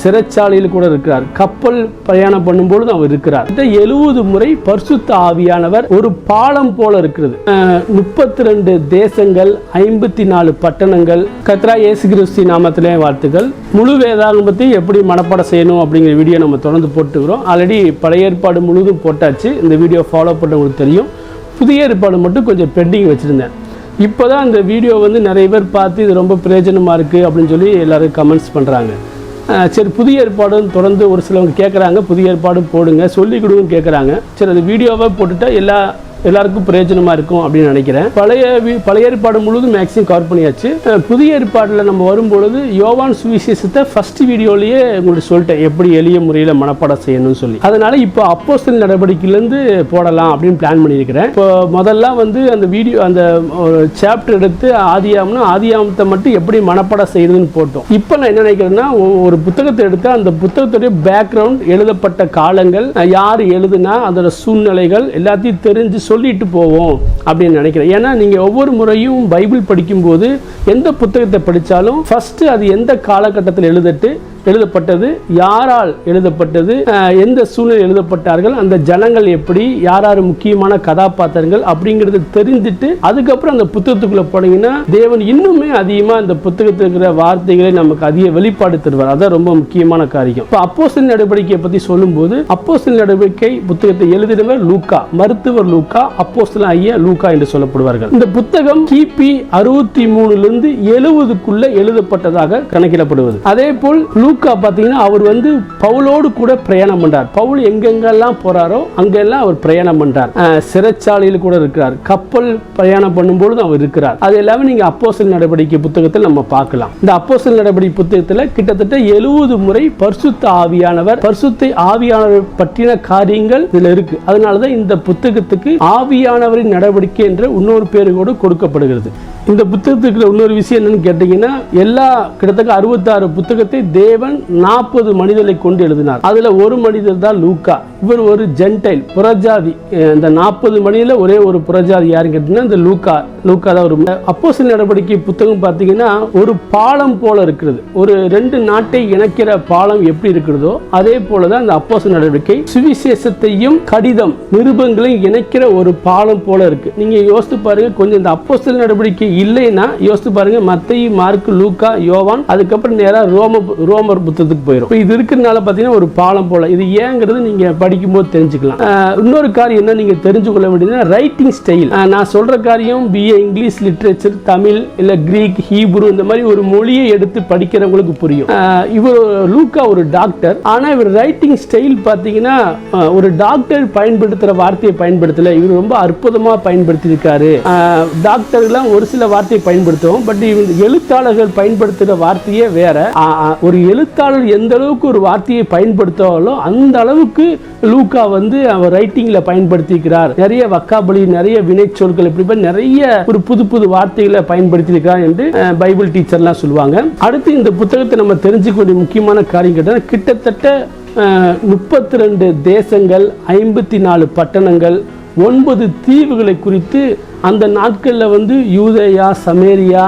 சிறைச்சாலையில் கூட இருக்கிறார். கப்பல் பிரயாணம் பண்ணும்பொழுது அவர் இருக்கிறார். இந்த எழுபது முறை பரிசுத்த ஆவியானவர் ஒரு பாலம் போல இருக்கிறது. முப்பத்தி ரெண்டு தேசங்கள் ஐம்பத்தி நாலு பட்டணங்கள் கத்ரா ஏசு கிறிஸ்தி நாமத்திலே வாழ்த்துக்கள். முழு வேதாகமத்தை எப்படி மனப்பாடம் செய்யணும் அப்படிங்கிற வீடியோ நம்ம தொடர்ந்து போட்டுக்கிறோம் ஆல்ரெடி பழைய ஏற்பாடு முழுதும் போட்டாச்சு. இந்த வீடியோ ஃபாலோ பண்ணவங்களுக்கு தெரியும். புதிய ஏற்பாடு மட்டும் கொஞ்சம் பெண்டிங் வச்சுருந்தேன். இப்போ தான் இந்த வீடியோ வந்து நிறைய பேர் பார்த்து இது ரொம்ப பிரயோஜனமாக இருக்குது அப்படின்னு சொல்லி எல்லோரும் கமெண்ட்ஸ் பண்ணுறாங்க சரி புதிய ஏற்பாடும் தொடர்ந்து ஒரு சிலவங்க கேட்குறாங்க புதிய ஏற்பாடும் போடுங்க சொல்லிக் கொடுங்கன்னு கேட்குறாங்க சரி அது வீடியோவாக போட்டுட்டால் எல்லா எல்லாருக்கும் பிரயோஜனமாக இருக்கும் அப்படின்னு நினைக்கிறேன். பழைய பழைய ஏற்பாடு முழுவதும் மேக்ஸிமம் கவர் பண்ணியாச்சு. புதிய ஏற்பாடில் நம்ம வரும்பொழுது யோவான் சுவிசேஷத்தை ஃபர்ஸ்ட் வீடியோலேயே உங்களுக்கு சொல்லிட்டேன். எப்படி எளிய முறையில் மனப்பாடம் செய்யணும்னு சொல்லி. அதனால இப்போ அப்போஸ்தல் நடவடிக்கையிலேருந்து போடலாம் அப்படின்னு பிளான் பண்ணியிருக்கிறேன். இப்போ முதல்ல வந்து அந்த வீடியோ அந்த ஒரு சாப்டர் எடுத்து ஆதியாம்னா ஆதியாமத்தை மட்டும் எப்படி மனப்பாடம் செய்யறதுன்னு போட்டோம். இப்போ நான் என்ன நினைக்கிறேன்னா ஒரு புத்தகத்தை எடுத்து அந்த புத்தகத்துடைய பேக்ரவுண்ட் எழுதப்பட்ட காலங்கள் யார் எழுதுனா அதோட சூழ்நிலைகள் எல்லாத்தையும் தெரிஞ்சு சொல்லிட்டு போவோம் அப்படின்னு நினைக்கிறேன். ஏன்னா நீங்கள் ஒவ்வொரு முறையும் பைபிள் படிக்கும்போது எந்த புத்தகத்தை படித்தாலும் ஃபஸ்ட்டு அது எந்த காலகட்டத்தில் எழுதிட்டு எழுதப்பட்டது யாரால் எழுதப்பட்டது எந்த சூழ்நிலை எழுதப்பட்டார்கள் அந்த ஜனங்கள் எப்படி யார் யார் முக்கியமான கதாபாத்திரங்கள் அப்படிங்கிறது தெரிஞ்சுட்டு அதுக்கப்புறம் அந்த புத்தகத்துக்குள்ள போனீங்கன்னா தேவன் இன்னுமே அதிகமா அந்த புத்தகத்தில் இருக்கிற வார்த்தைகளை நமக்கு அதிக வெளிப்பாடு தருவார். அதான் ரொம்ப முக்கியமான காரியம். இப்போ அப்போஸ்தலர் நடவடிக்கையை பத்தி சொல்லும்போது அப்போஸ்தலர் நடவடிக்கை புத்தகத்தை எழுதினவர் லூக்கா மருத்துவர் லூக்கா அப்போஸ்தலன் ஐயா லூக்கா என்று சொல்லப்படுவார்கள். இந்த புத்தகம் கிபி அறுபத்தி மூணுல இருந்து எழுபதுக்குள்ள எழுதப்பட்டதாக கணக்கிடப்படுவது. அதே போல் லூக்கா பார்த்தீங்கன்னா அவர் வந்து பவுலோடு கூட பிரயாணம் பண்றார். பவுல் எங்கெங்கெல்லாம் போறாரோ அங்கெல்லாம் அவர் பிரயாணம் பண்றார். சிறைச்சாலையில் கூட இருக்கிறார். கப்பல் பிரயாணம் பண்ணும்பொழுது அவர் இருக்கிறார். அது எல்லாமே நீங்க அப்போசல் நடவடிக்கை புத்தகத்தில் நம்ம பார்க்கலாம். இந்த அப்போசல் நடவடிக்கை புத்தகத்தில் கிட்டத்தட்ட எழுபது முறை பரிசுத்த ஆவியானவர் பரிசுத்த ஆவியானவர் பற்றின காரியங்கள் இதில் இருக்கு. அதனாலதான் இந்த புத்தகத்துக்கு ஆவியானவரின் நடவடிக்கை என்ற இன்னொரு பேரு கூட கொடுக்கப்படுகிறது. இந்த புத்தகத்துக்கு இன்னொரு விஷயம் என்னன்னு கேட்டீங்கன்னா எல்லா கிட்டத்தட்ட அறுபத்தாறு புத்தகத்தை தேவன் நாற்பது மனிதரை கொண்டு எழுதினார். அதுல ஒரு மனிதர் தான் லூக்கா. இவர் ஒரு ஜென்டைல் புறஜாதி. இந்த நாற்பது மனிதர்ல ஒரே ஒரு புறஜாதி யாருன்னு கேட்டீங்கன்னா இந்த லூக்கா. லூக்கா தான் ஒரு அப்போஸ்தலர் நடவடிக்கை புத்தகம் பார்த்தீங்கன்னா ஒரு பாலம் போல இருக்கிறது. ஒரு ரெண்டு நாட்டை இணைக்கிற பாலம் எப்படி இருக்கிறதோ அதே போலதான் இந்த அப்போச நடவடிக்கை. சுவிசேஷத்தையும் கடிதம் நிருபங்களையும் இணைக்கிற ஒரு பாலம் போல இருக்கு. நீங்க யோசித்து பாருங்க கொஞ்சம் இந்த அப்போஸ்தலர் நடவடிக்கை இல்லைன்னா யோசித்து பாருங்க மத்திய மார்க் லூக்கா யோவான் அதுக்கப்புறம் நேரா ரோம ரோமர் புத்தகத்துக்கு போயிடும் இப்போ இது இருக்கிறனால பார்த்தீங்கன்னா ஒரு பாலம் போல. இது ஏங்கிறது நீங்க படிக்கும்போது தெரிஞ்சுக்கலாம். இன்னொரு காரியம் என்ன நீங்க தெரிஞ்சு கொள்ள வேண்டியதுன்னா ரைட்டிங் ஸ்டைல் நான் சொல்ற காரியம் பிஏ இங்கிலீஷ் லிட்ரேச்சர் தமிழ் இல்ல கிரீக் ஹீப்ரு இந்த மாதிரி ஒரு மொழியை எடுத்து படிக்கிறவங்களுக்கு புரியும். இவர் லூக்கா ஒரு டாக்டர் ஆனா இவர் ரைட்டிங் ஸ்டைல் பார்த்தீங்கன்னா ஒரு டாக்டர் பயன்படுத்துற வார்த்தையை பயன்படுத்தல. இவர் ரொம்ப அற்புதமா பயன்படுத்தியிருக்காரு. ஆஹ் டாக்டர்லாம் ஒரு சில வார்த்தையை பயன்படுத்துவோம் பட் இவங்க எழுத்தாளர்கள் பயன்படுத்துகிற வார்த்தையே வேற. ஒரு எழுத்தாளர் எந்த அளவுக்கு ஒரு வார்த்தையை பயன்படுத்தாலும் அந்த அளவுக்கு லூக்கா வந்து அவர் ரைட்டிங்ல பயன்படுத்திக்கிறார். நிறைய வக்காபலி நிறைய வினை சொற்கள் இப்படி நிறைய ஒரு புது புது வார்த்தைகளை பயன்படுத்தியிருக்கிறார் என்று பைபிள் டீச்சர்லாம் சொல்லுவாங்க. அடுத்து இந்த புத்தகத்தை நம்ம தெரிஞ்சுக்க வேண்டிய முக்கியமான காரியம் கேட்டால் கிட்டத்தட்ட முப்பத்தி ரெண்டு தேசங்கள் ஐம்பத்தி நாலு பட்டணங்கள் ஒன்பது தீவுகளை குறித்து அந்த நாட்களில் வந்து யூதேயா சமேரியா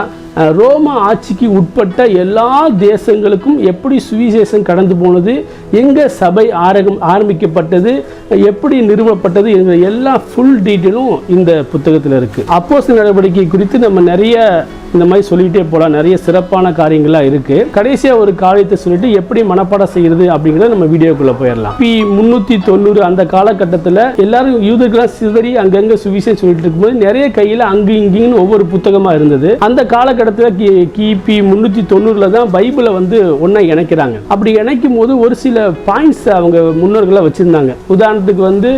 ரோம ஆட்சிக்கு உட்பட்ட எல்லா தேசங்களுக்கும் எப்படி சுவிசேஷம் கடந்து போனது எங்கே சபை ஆரகம் ஆரம்பிக்கப்பட்டது எப்படி நிறுவப்பட்டது என்கிற எல்லா ஃபுல் டீட்டெயிலும் இந்த புத்தகத்தில் இருக்குது அப்போஸ் நடவடிக்கை குறித்து நம்ம நிறைய இந்த மாதிரி சொல்லிக்கிட்டே போகலாம் நிறைய சிறப்பான காரியங்களாக இருக்கு. கடைசியாக ஒரு காரியத்தை சொல்லிட்டு எப்படி மனப்பாடம் செய்கிறது அப்படிங்கிறத நம்ம வீடியோக்குள்ளே போயிடலாம். பி முன்னூத்தி தொண்ணூறு அந்த காலகட்டத்தில் எல்லாரும் யூதர்களாக சிதறி அங்கங்கே சுவிசேஷம் சொல்லிட்டு இருக்கும்போது நிறைய கையில் அங்கு இங்கேன்னு ஒவ்வொரு புத்தகமாக இருந்தது. அந்த காலகட்டத்தில் கி கிபி முன்னூத்தி தொண்ணூறில் தான் பைபிளை வந்து ஒன்றா இணைக்கிறாங்க. அப்படி இணைக்கும் போது ஒரு சில பாயிண்ட்ஸ் அவங்க முன்னோர்களாக வச்சிருந்தாங்க. உதாரணத்துக்கு வந்து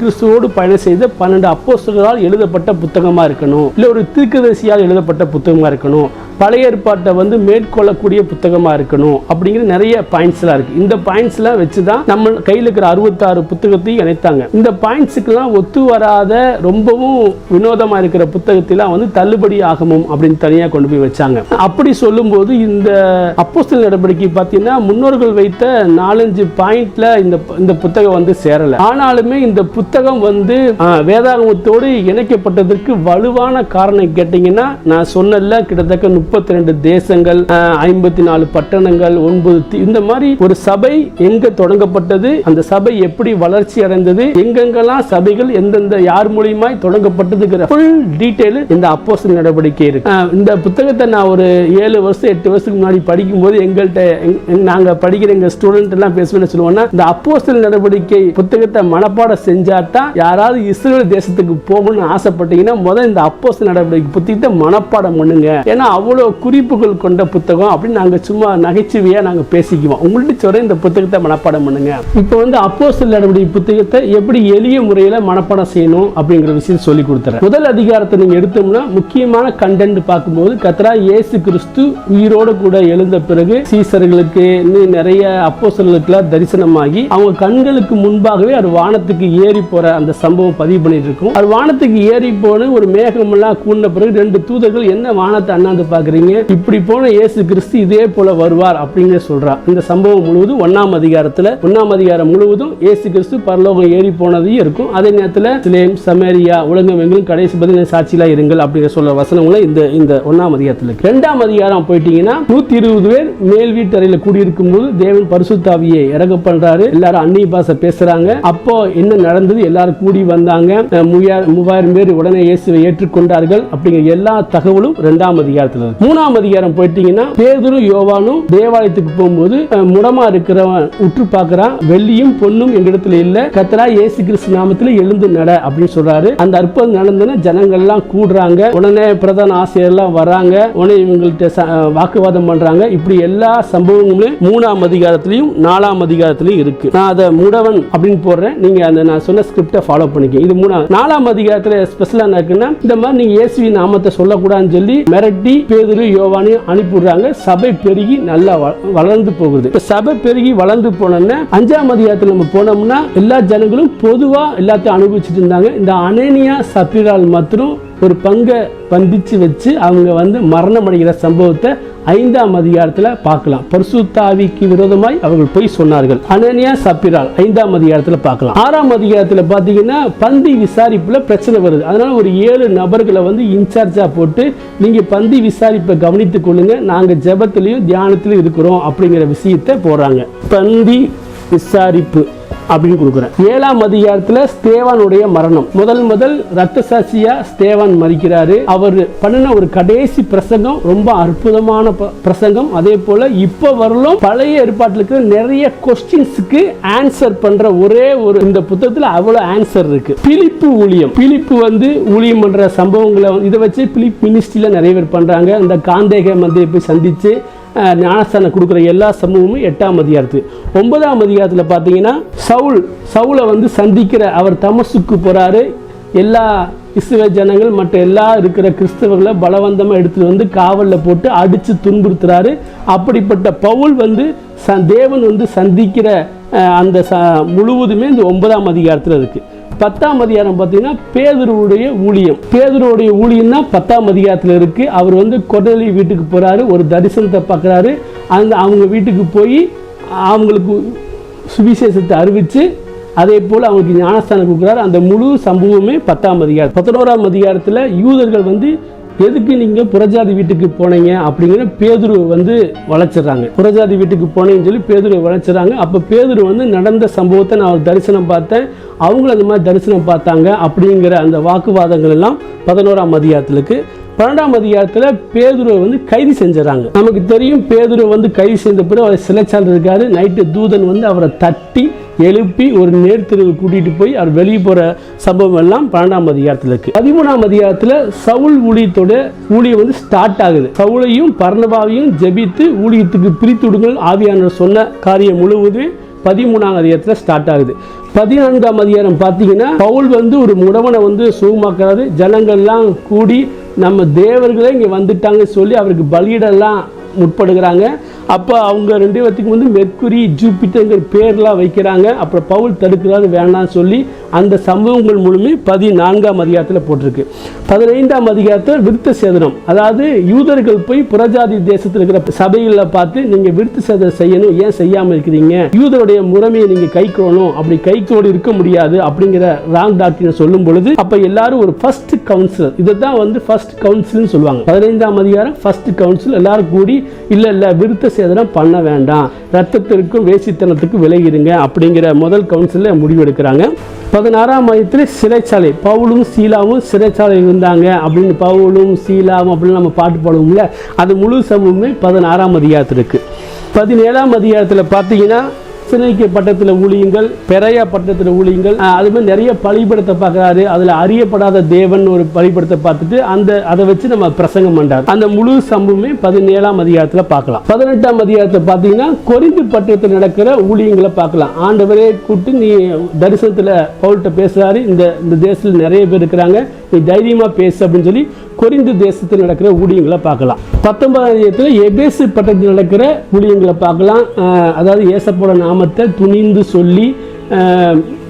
கிறிஸ்துவோடு பயணம் செய்த பன்னெண்டு அப்போஸ்தலரால் எழுதப்பட்ட புத்தகமா இருக்கணும். இல்லை ஒரு தீர்க்கதரிசியால் எழுதப்பட்ட புத்தகமா இருக்கணும். பழைய ஏற்பாட்டை வந்து மேற்கொள்ளக்கூடிய புத்தகமாக இருக்கணும் அப்படிங்கிற நிறைய பாயிண்ட்ஸ்லாம் இருக்குது இந்த பாயிண்ட்ஸ்லாம் வச்சு தான் நம்ம கையில் இருக்கிற அறுபத்தாறு புத்தகத்தையும் இணைத்தாங்க. இந்த பாயிண்ட்ஸுக்கெல்லாம் ஒத்து வராத ரொம்பவும் வினோதமாக இருக்கிற புத்தகத்தெல்லாம் வந்து தள்ளுபடி ஆகமும் அப்படின்னு தனியாக கொண்டு போய் வச்சாங்க. அப்படி சொல்லும்போது இந்த அப்போஸ்தல் நடவடிக்கை பார்த்தீங்கன்னா முன்னோர்கள் வைத்த நாலஞ்சு பாயிண்ட்ல இந்த இந்த புத்தகம் வந்து சேரல. ஆனாலுமே இந்த புத்தகம் வந்து வேதாகமத்தோடு இணைக்கப்பட்டதற்கு வலுவான காரணம் கேட்டீங்கன்னா நான் சொன்னல கிட்டத்தட்ட முப்பத்தி ரெண்டு தேசங்கள் ஐம்பத்தி நாலு பட்டணங்கள் ஒன்பது இந்த மாதிரி ஒரு சபை எங்க தொடங்கப்பட்டது அந்த சபை எப்படி வளர்ச்சி அடைந்தது எங்கெங்கெல்லாம் சபைகள் எந்தெந்த யார் மூலியமாய் தொடங்கப்பட்டதுங்கிற ஃபுல் டீட்டெயில் இந்த அப்போஸ் நடவடிக்கை இருக்கு. இந்த புத்தகத்தை நான் ஒரு ஏழு வருஷம் எட்டு வருஷத்துக்கு முன்னாடி படிக்கும்போது எங்கள்கிட்ட நாங்க படிக்கிற எங்க ஸ்டூடெண்ட் எல்லாம் பேசுவேன்னு சொல்லுவோம்னா இந்த அப்போஸ்தலர் நடவடிக்கை புத்தகத்தை மனப்பாடம் செஞ்சாதான் யாராவது இஸ்ரேல் தேசத்துக்கு போகணும்னு ஆசைப்பட்டீங்கன்னா முதல் இந்த அப்போஸ் நடவடிக்கை புத்தகத்தை மனப்பாடம் பண்ணுங்க. ஏன்னா அவ்வளோ குறிப்புகள் கொண்ட புத்தகம் அப்படின்னு நாங்க சும்மா நகைச்சுவையா நாங்கள் பேசிக்குவோம். உங்கள்கிட்ட சொல்கிற இந்த புத்தகத்தை மனப்பாடம் பண்ணுங்க. இப்போ வந்து அப்போ நடவடிக்கை புத்தகத்தை எப்படி எளிய முறையில் மனப்பாடம் செய்யணும் அப்படிங்கிற விஷயம் சொல்லி கொடுத்துறேன். முதல் அதிகாரத்தை நீங்க எடுத்தோம்னா முக்கியமான கண்டென்ட் பார்க்கும்போது கத்ரா இயேசு கிறிஸ்து உயிரோடு கூட எழுந்த பிறகு சீசர்களுக்கு இன்னும் நிறைய அப்போஸ்தலர்களுக்கெல்லாம் தரிசனமாகி அவங்க கண்களுக்கு முன்பாகவே அவர் வானத்துக்கு ஏறி போற அந்த சம்பவம் பதிவு பண்ணிட்டு இருக்கும். அவர் வானத்துக்கு ஏறி போன ஒரு மேகமெல்லாம் கூண்ட பிறகு ரெண்டு தூதர்கள் என்ன வானத்தை அண்ணாந்து பார்க்குறீங்க. இப்படி போன இயேசு கிறிஸ்து இதே போல வருவார் அப்படின்னு சொல்றா. இந்த சம்பவம் முழுவதும் ஒன்னாம் அதிகாரத்துல ஒன்னாம் அதிகாரம் முழுவதும் இயேசு கிறிஸ்து பரலோகம் ஏறி போனதையும் இருக்கும். அதே நேரத்தில் சிலேம் சமேரியா உலகம் எங்களும் கடைசி பதில் சாட்சியில இருங்கள் அப்படிங்கிற சொல்ற வசனங்களும் இந்த இந்த ஒன்னாம் அதிகாரத்தில் இருக்கு. ரெண்டாம் அதிகாரம் போயிட்டீங்கன்னா நூத்தி இருபது பேர் மேல் வீட்டறையில கூடியிருக்கும் போது தேவன் பரிசுத்தாவியை இறக்க பண்றாரு. எல்லாரும் அந்நிய பாச பேசுறாங்க. அப்போ என்ன நடந்தது? எல்லாரும் கூடி வந்தாங்க. மூவாயிரம் மூவாயிரம் பேர் உடனே இயேசுவை ஏற்றுக்கொண்டார்கள் அப்படிங்கிற எல்லா தகவலும் ரெண்டாம் அதிகாரத்தில் இருக்கு. மூணாம் அதிகாரம் போயிட்டீங்கன்னா பேதரும் யோவானும் தேவாலயத்துக்கு போகும்போது முடமா இருக்கிறவன் உற்று பார்க்கறான். வெள்ளியும் பொண்ணும் எங்கிடத்துல இல்ல. கத்தரா ஏசு கிறிஸ்து நாமத்துல எழுந்து நட அப்படின்னு சொல்றாரு. அந்த அற்புதம் நடந்தன ஜனங்கள் எல்லாம் கூடுறாங்க. உடனே பிரதான ஆசிரியர் எல்லாம் வராங்க. உடனே இவங்கள்ட்ட வாக்குவாதம் பண்றாங்க. இப்படி எல்லா சம்பவங்களும் மூணாம் அதிகாரத்திலையும் நாலாம் அதிகாரத்திலையும் இருக்கு. நான் அதை முடவன் அப்படின்னு போடுறேன். நீங்க அந்த நான் சொன்ன ஸ்கிரிப்டை ஃபாலோ பண்ணிக்க இது மூணாம் நாலாம் அதிகாரத்துல ஸ்பெஷலா என்ன இருக்குன்னா இந்த மாதிரி நீங்க இயேசுவின் நாமத்தை சொல்லக்கூடாதுன்னு சொல்லி மிரட்டி பேதுரு யோவானையும் அனுப்பிடுறாங்க சபை பெருகி நல்லா வளர்ந்து போகுது. சபை பெருகி வளர்ந்து போனோம்னா அஞ்சாம் அதிகாரத்தில் நம்ம போனோம்னா எல்லா ஜனங்களும் பொதுவா எல்லாத்தையும் அனுபவிச்சுட்டு இருந்தாங்க. இந்த அனேனியா சப்பிரால் மாத்திரம் ஒரு பங்கை பந்திச்சு வச்சு அவங்க வந்து மரணம் அடைகிற சம்பவத்தை ஐந்தாம் அதிகாரத்தில் பார்க்கலாம். பரிசுத்தாவிக்கு விரோதமாய் அவர்கள் போய் சொன்னார்கள். அனனியா சப்பிரால் ஐந்தாம் அதிகாரத்தில் பார்க்கலாம். ஆறாம் அதிகாரத்தில் பார்த்தீங்கன்னா பந்தி விசாரிப்பில் பிரச்சனை வருது. அதனால ஒரு ஏழு நபர்களை வந்து இன்சார்ஜாக போட்டு நீங்கள் பந்தி விசாரிப்பை கவனித்துக் கொள்ளுங்க. நாங்கள் ஜபத்திலையும் தியானத்திலையும் இருக்கிறோம் அப்படிங்கிற விஷயத்தை போகிறாங்க பந்தி விசாரிப்பு அப்படின்னு கொடுக்குறேன். ஏழாம் அதிகாரத்தில் ஸ்தேவானுடைய மரணம். முதல் முதல் ரத்த சாட்சியா ஸ்தேவான் மறிக்கிறாரு அவர் பண்ணின ஒரு கடைசி பிரசங்கம் ரொம்ப அற்புதமான ப- பிரசங்கம். அதே போல இப்போ வரலும் பழைய ஏற்பாட்டில் நிறைய கொஸ்டின்ஸுக்கு ஆன்சர் பண்ற ஒரே ஒரு இந்த புத்தகத்தில் அவ்வளோ ஆன்சர் இருக்கு. பிலிப்பு ஊழியம். பிலிப்பு வந்து ஊழியம் பண்ற சம்பவங்களை இதை வச்சு பிலிப் மினிஸ்ட்ரியில் நிறைய பேர் பண்றாங்க. அந்த காந்தேக மந்தியை போய் சந்திச்சு ஞானஸ்தானம் கொடுக்குற எல்லா சமூகமும் எட்டாம் அதிகாரத்துக்கு ஒன்பதாம் அதிகாரத்தில் பார்த்தீங்கன்னா சவுல் சவுலை வந்து சந்திக்கிற அவர் தமசுக்கு போகிறாரு எல்லா இஸ்ரவேல் ஜனங்கள் மற்ற எல்லா இருக்கிற கிறிஸ்தவர்களை பலவந்தமாக எடுத்துகிட்டு வந்து காவலில் போட்டு அடித்து துன்புறுத்துறாரு. அப்படிப்பட்ட பவுல் வந்து ச தேவன் வந்து சந்திக்கிற அந்த ச முழுவதுமே இந்த ஒன்பதாம் அதிகாரத்தில் இருக்குது பத்தாம் அதிகாரம் பார்த்தீங்கன்னா பேதுருவுடைய ஊழியம். பேதுருவுடைய ஊழியம் தான் பத்தாம் அதிகாரத்தில் இருக்கு. அவர் வந்து கொடலி வீட்டுக்கு போகிறாரு ஒரு தரிசனத்தை பார்க்குறாரு. அந்த அவங்க வீட்டுக்கு போய் அவங்களுக்கு சுவிசேஷத்தை அறிவித்து அதே போல் அவங்களுக்கு ஞானஸ்தானம் கொடுக்குறாரு. அந்த முழு சம்பவமே பத்தாம் அதிகாரம். பதினோராம் அதிகாரத்தில் யூதர்கள் வந்து எதுக்கு நீங்க புறஜாதி வீட்டுக்கு போனீங்க அப்படிங்கிற பேதுரு வந்து வளைச்சிடுறாங்க புறஜாதி வீட்டுக்கு போனேன்னு சொல்லி பேதுரு வளைச்சிடுறாங்க அப்போ பேதுரு வந்து நடந்த சம்பவத்தை நான் தரிசனம் பார்த்தேன். அவங்களும் அந்த மாதிரி தரிசனம் பார்த்தாங்க அப்படிங்கிற அந்த வாக்குவாதங்கள் எல்லாம் பதினோராம் அதிகாரத்தில் இருக்கு பன்னெண்டாம் அதிகாரத்தில் பேதுருவை வந்து கைது செஞ்சிடறாங்க. நமக்கு தெரியும் பேதுருவை வந்து கைது செய்த பிறகு அவர் சிலைச்சால் இருக்காரு. நைட்டு தூதன் வந்து அவரை தட்டி எழுப்பி ஒரு நேர்த்திருவு கூட்டிகிட்டு போய் அவர் வெளியே போகிற சம்பவம் எல்லாம் பன்னெண்டாம் அதிகாரத்தில் இருக்குது பதிமூணாம் அதிகாரத்தில் சவுல் ஊழியத்தோட ஊழியம் வந்து ஸ்டார்ட் ஆகுது. சவுளையும் பர்ணபாவையும் ஜெபித்து ஊழியத்துக்கு பிரித்து விடுங்கள் ஆவியானவர் சொன்ன காரியம் முழுவதும் பதிமூணாம் அதிகாரத்தில் ஸ்டார்ட் ஆகுது. பதினான்காம் அதிகாரம் பார்த்தீங்கன்னா பவுல் வந்து ஒரு முடவனை வந்து சுகமாக்குறாரு. ஜனங்கள்லாம் கூடி நம்ம தேவர்களே இங்கே வந்துட்டாங்கன்னு சொல்லி அவருக்கு பலியிடலாம் முற்படுகிறாங்க. அப்போ அவங்க ரெண்டு பேர்த்துக்கு வந்து மெர்க்குரி ஜூபிட்டருங்கிற பேர்லாம் வைக்கிறாங்க. அப்புறம் பவுல் தடுக்கிறாரு வேணாம்னு சொல்லி அந்த சம்பவங்கள் மூலமே பதினான்காம் அதிகாரத்தில் போட்டிருக்கு. பதினைந்தாம் அதிகாரத்தில் விருத்த சேதனம். அதாவது யூதர்கள் போய் புறஜாதி தேசத்தில் இருக்கிற சபைகளில் பார்த்து நீங்கள் விருத்த சேதனம் செய்யணும் ஏன் செய்யாமல் இருக்கிறீங்க? யூதருடைய முறைமையை நீங்கள் கைக்கொள்ளணும் அப்படி கைக்கோடு இருக்க முடியாது அப்படிங்கிற ராங் டாக்டரை சொல்லும் பொழுது அப்போ எல்லாரும் ஒரு ஃபர்ஸ்ட் கவுன்சிலர் இதை தான் வந்து ஃபர்ஸ்ட் கவுன்சில்னு சொல்லுவாங்க. பதினைந்தாம் அதிகாரம் ஃபர்ஸ்ட் கவுன்சில் எல்லாரும் கூடி இல்லை இல்லை விருத்த சேதனம் பண்ண வேண்டாம். ரத்தத்திற்கும் வேசித்தனத்துக்கும் விலகிடுங்க அப்படிங்கிற முதல் கவுன்சிலில் முடிவெடுக்கிறாங்க பதினாறாம் வயதில் சிறைச்சாலை பவுலும் சீலாவும் சிறைச்சாலை இருந்தாங்க அப்படின்னு பவுலும் சீலாவும் அப்படின்னு நம்ம பாட்டு பாடுவோம்ல அது முழு சமூகமே பதினாறாம் அதிகாரத்தில் இருக்குது பதினேழாம் அதிகாரத்தில் பார்த்தீங்கன்னா சினைக்கு பட்டத்தில் ஊழியங்கள் பெரையா பட்டத்தில் ஊழியங்கள் அது மாதிரி நிறைய பழிபடத்தை பார்க்குறாரு. அதில் அறியப்படாத தேவன் ஒரு பழிபடத்தை பார்த்துட்டு அந்த அதை வச்சு நம்ம பிரசங்கம் பண்றாரு. அந்த முழு சம்பவமே பதினேழாம் அதிகாரத்தில் பார்க்கலாம். பதினெட்டாம் அதிகாரத்தை பார்த்தீங்கன்னா கொரிந்து பட்டத்தில் நடக்கிற ஊழியங்களை பார்க்கலாம். ஆண்டவரே கூப்பிட்டு நீ தரிசனத்தில் பவுல்கிட்ட பேசுறாரு. இந்த இந்த தேசத்தில் நிறைய பேர் இருக்கிறாங்க. நீ தைரியமாக பேசு அப்படின்னு சொல்லி கொரிந்து தேசத்தில் நடக்கிற ஊழியங்களை பார்க்கலாம். பத்தொன்பதாம் எபேசு பட்டத்தில் நடக்கிற ஊழியங்களை பார்க்கலாம். அஹ் அதாவது ஏசப்போட நாமத்தை துணிந்து சொல்லி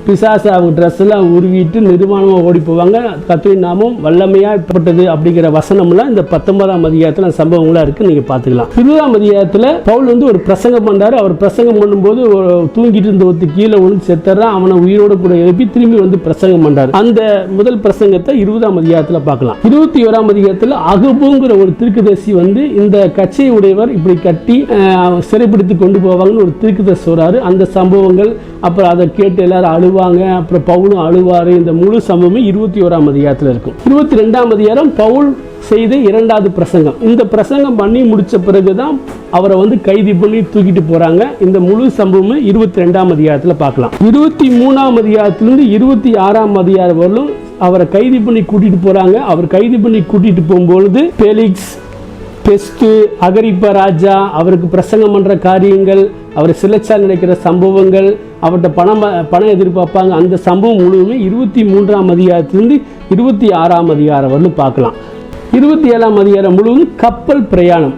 பிசாசு அவங்க ட்ரெஸ் எல்லாம் உருவிட்டு நிர்வாணமாக ஓடி போவாங்க. கத்துவின் நாமம் வல்லமையாப்பட்டது அப்படிங்கிற வசனம்லாம் இந்த பத்தொன்பதாம் அதிகாரத்தில் சம்பவங்களாக இருக்குது நீங்கள் பார்த்துக்கலாம். இருபதாம் அதிகாரத்தில் பவுல் வந்து ஒரு பிரசங்கம் பண்ணார் அவர் பிரசங்கம் பண்ணும்போது ஒரு தூங்கிட்டு இருந்த ஒருத்தி கீழே விழுந்து செத்துறான். அவனை உயிரோடு கூட எழுப்பி திரும்பி வந்து பிரசங்கம் பண்ணார் அந்த முதல் பிரசங்கத்தை இருபதாம் அதிகாரத்தில் பார்க்கலாம். இருபத்தி ஓராம் அதிகாரத்தில் அகபுங்கிற ஒரு திருக்குதர்சி வந்து இந்த கட்சியை உடையவர் இப்படி கட்டி சிறைப்பிடித்து கொண்டு போவாங்கன்னு ஒரு திருக்குதர்சி சொல்றாரு. அந்த சம்பவங்கள் அப்புறம் அதை கேட்டு எல்லாரும் அழுவாங்க. அப்புறம் பவுலும் அழுவார். இந்த முழு சம்பவமே இருபத்தி ஓராம் அதிகாரத்தில் இருக்கும். இருபத்தி ரெண்டாம் அதிகாரம் பவுல் செய்த இரண்டாவது பிரசங்கம். இந்த பிரசங்கம் பண்ணி முடித்த பிறகு தான் அவரை வந்து கைது பண்ணி தூக்கிட்டு போகிறாங்க இந்த முழு சம்பவமே இருபத்தி ரெண்டாம் அதிகாரத்தில் பார்க்கலாம். இருபத்தி மூணாம் அதிகாரத்துலேருந்து இருபத்தி ஆறாம் அதிகாரம் வரலும் அவரை கைது பண்ணி கூட்டிகிட்டு போகிறாங்க அவர் கைது பண்ணி கூட்டிகிட்டு போகும்பொழுது பெலிக்ஸ் பெஸ்ட்டு அகரிப்ப ராஜா அவருக்கு பிரசங்கம் பண்ணுற காரியங்கள் அவர் சிலைச்சால் நினைக்கிற சம்பவங்கள் அவர்கிட்ட பணம் பணம் எதிர்பார்ப்பாங்க அந்த சம்பவம் முழுவதுமே இருபத்தி மூன்றாம் அதிகாரத்திலிருந்து இருபத்தி ஆறாம் அதிகாரம் வரலும் பார்க்கலாம். இருபத்தி ஏழாம் அதிகாரம் முழுவதும் கப்பல் பிரயாணம்.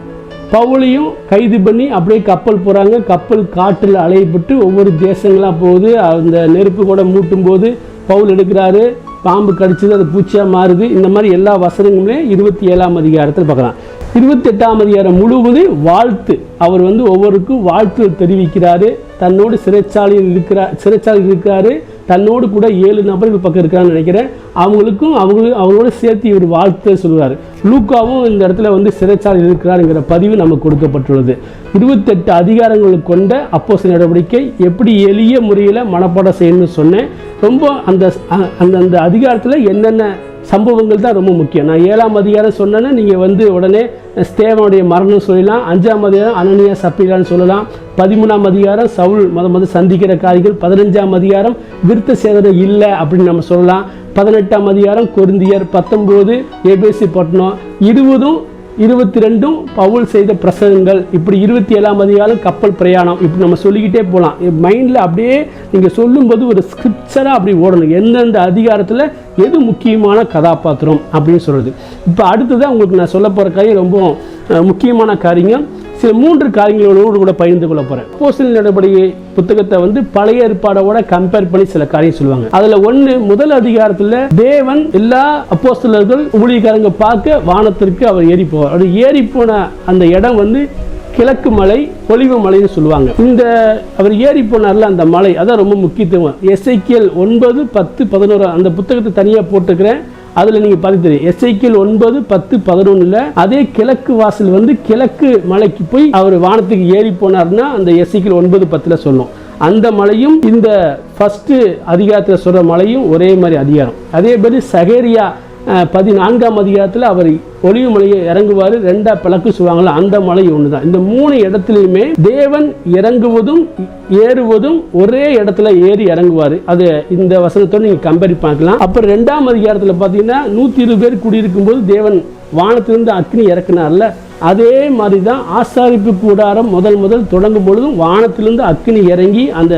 பவுலையும் கைது பண்ணி அப்படியே கப்பல் போகிறாங்க கப்பல் காற்றில் அலையப்பட்டு ஒவ்வொரு தேசங்களாக போகுது. அந்த நெருப்பு கூட மூட்டும் போது பவுல் எடுக்கிறாரு. பாம்பு கடிச்சது அது பூச்சியாக மாறுது. இந்த மாதிரி எல்லா வசனங்களுமே இருபத்தி ஏழாம் அதிகாரத்தில் பார்க்கலாம். இருபத்தெட்டாம் அதிகாரம் முழுவதும் வாழ்த்து. அவர் வந்து ஒவ்வொருக்கும் வாழ்த்து தெரிவிக்கிறாரு. தன்னோடு சிறைச்சாலையில் இருக்கிறார் சிறைச்சாலையில் இருக்கிறாரு. தன்னோடு கூட ஏழு நபர்கள் பக்கம் இருக்கிறான்னு நினைக்கிறேன். அவங்களுக்கும் அவங்களும் அவங்களோட சேர்த்து இவர் வாழ்த்து சொல்கிறார் லூக்காவும் இந்த இடத்துல வந்து சிறைச்சாலையில் இருக்கிறாருங்கிற பதிவு நமக்கு கொடுக்கப்பட்டுள்ளது. இருபத்தெட்டு அதிகாரங்கள் கொண்ட அப்போஸ் நடவடிக்கை எப்படி எளிய முறையில் மனப்பாடம் செய்யணும்னு சொன்னேன். ரொம்ப அந்த அந்த அந்த அதிகாரத்தில் என்னென்ன சம்பவங்கள் தான் ரொம்ப முக்கியம். நான் ஏழாம் அதிகாரம் சொன்னேன்னா நீங்கள் வந்து உடனே ஸ்தேவனுடைய மரணம் சொல்லலாம் அஞ்சாம் அதிகாரம் அனனியா சப்பீலான்னு சொல்லலாம் பதிமூணாம் அதிகாரம் சவுல் முத முத சந்திக்கிற காரியங்கள் பதினஞ்சாம் அதிகாரம் விருத்த சேதனம் இல்லை அப்படின்னு நம்ம சொல்லலாம் பதினெட்டாம் அதிகாரம் கொருந்தியர் பத்தொம்போது ஏபிசி பட்டணம் இருபதும் இருபத்தி ரெண்டும் பவுல் செய்த பிரசங்கங்கள் இப்படி இருபத்தி ஏழாம் அதிகாரம் கப்பல் பிரயாணம் இப்படி நம்ம சொல்லிக்கிட்டே போகலாம் மைண்டில் அப்படியே நீங்கள் சொல்லும்போது ஒரு ஸ்கிரிப்சராக அப்படி ஓடணும். எந்தெந்த அதிகாரத்தில் எது முக்கியமான கதாபாத்திரம் அப்படின்னு சொல்கிறது இப்போ அடுத்ததான் உங்களுக்கு நான் சொல்ல போகிற காரியம் ரொம்ப முக்கியமான காரியம் சில மூன்று காரியங்களோடு கூட பகிர்ந்து கொள்ள போகிறேன் போஸ்டல் நடவடிக்கை புத்தகத்தை வந்து பழைய ஏற்பாடோட கம்பேர் பண்ணி சில காரியம் சொல்லுவாங்க. அதுல ஒண்ணு முதல் அதிகாரத்துல தேவன் எல்லா அப்போஸ்தலர்கள் ஊழியக்காரங்க பார்க்க வானத்திற்கு அவர் ஏறி போவார். அவர் ஏறி போன அந்த இடம் வந்து கிழக்கு மலை பொலிவு மலைன்னு சொல்லுவாங்க. இந்த அவர் ஏறி போனார்ல அந்த மலை அதான் ரொம்ப முக்கியத்துவம். எஸ்ஐக்கியல் ஒன்பது பத்து பதினோரு அந்த புத்தகத்தை தனியாக போட்டுக்கிறேன் அதில் நீங்கள் பார்த்து தெரியும். எஸ்ஐக்கியல் ஒன்பது பத்து பதினொன்றில் அதே கிழக்கு வாசல் வந்து கிழக்கு மலைக்கு போய் அவர் வானத்துக்கு ஏறி போனார்னா அந்த எஸ்ஐக்கியல் ஒன்பது பத்தில் சொல்லும். அந்த மலையும் இந்த ஃபஸ்ட்டு அதிகாரத்தில் சொல்கிற மலையும் ஒரே மாதிரி அதிகாரம். அதே மாதிரி சகேரியா பதினான்காம் அதிகாரத்தில் அவர் ஒளிவு மலையை இறங்குவார் ரெண்டா பிளக்கு சொல்லுவாங்களா அந்த மலை ஒன்று தான் இந்த மூணு இடத்துலையுமே தேவன் இறங்குவதும் ஏறுவதும் ஒரே இடத்துல ஏறி இறங்குவார். அது இந்த வசனத்தோடு நீங்கள் கம்பேர் பார்க்கலாம். அப்புறம் ரெண்டாம் அதிகாரத்தில் பார்த்தீங்கன்னா நூற்றி இருபது பேர் குடியிருக்கும் போது தேவன் வானத்திலிருந்து அக்னி இறக்குனார்ல அதே மாதிரி தான் ஆசாரிப்பு கூடாரம் முதல் முதல் தொடங்கும் பொழுதும் வானத்திலிருந்து அக்னி இறங்கி அந்த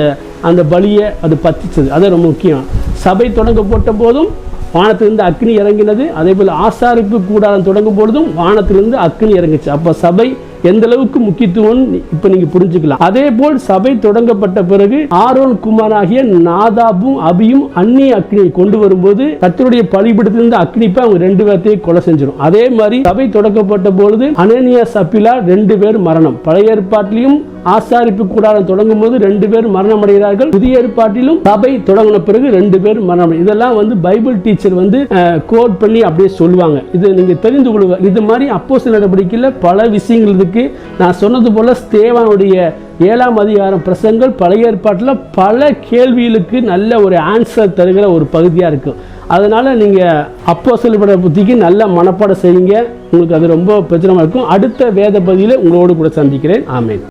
அந்த பலியை அது பத்திச்சது. அது ரொம்ப முக்கியம். சபை தொடங்கப்பட்ட போதும் வானத்திலிருந்து அக்னி இறங்கினது அதே போல் ஆசாரிப்பு கூடாரம் தொடங்கும் பொழுதும் வானத்திலிருந்து அக்னி இறங்குச்சு. அப்போ சபை எந்த அளவுக்கு முக்கியத்துவம் இப்ப நீங்க புரிஞ்சுக்கலாம். அதே போல் சபை தொடங்கப்பட்ட பிறகு ஆரோன் குமாராகிய நாதாபும் அபியும் அந்நிய அக்னியை கொண்டு வரும்போது கத்தருடைய பலிபிடத்திலிருந்து அக்னி அவங்க ரெண்டு பேர்த்தையும் கொலை செஞ்சிடும் அதே மாதிரி சபை தொடங்கப்பட்ட பொழுது அனனியா சப்பிலா ரெண்டு பேர் மரணம். பழைய ஏற்பாட்டிலையும் ஆசாரிப்பு கூடாரம் தொடங்கும் போது ரெண்டு பேர் மரணம் அடைகிறார்கள் புதிய ஏற்பாட்டிலும் சபை தொடங்கின பிறகு ரெண்டு பேர் மரணம். இதெல்லாம் வந்து பைபிள் டீச்சர் வந்து கோட் பண்ணி அப்படியே சொல்லுவாங்க. இது நீங்க தெரிந்து கொள்ளுங்க. இது மாதிரி அப்போ சில நடவடிக்கையில் பல விஷயங்கள் இருக்கு. நான் சொன்னது போல ஸ்தேவானுடைய ஏழாம் அதிகாரம் பிரசங்கள் பழைய ஏற்பாட்டில் பல கேள்விகளுக்கு நல்ல ஒரு ஆன்சர் தருகிற ஒரு பகுதியாக இருக்கும் அதனால் நீங்கள் அப்போ செல்பட புத்திக்கு நல்ல மனப்பாடம் செய்யுங்க. உங்களுக்கு அது ரொம்ப பிரச்சனமாக இருக்கும். அடுத்த வேத பகுதியில் உங்களோடு கூட சந்திக்கிறேன். ஆமேன்.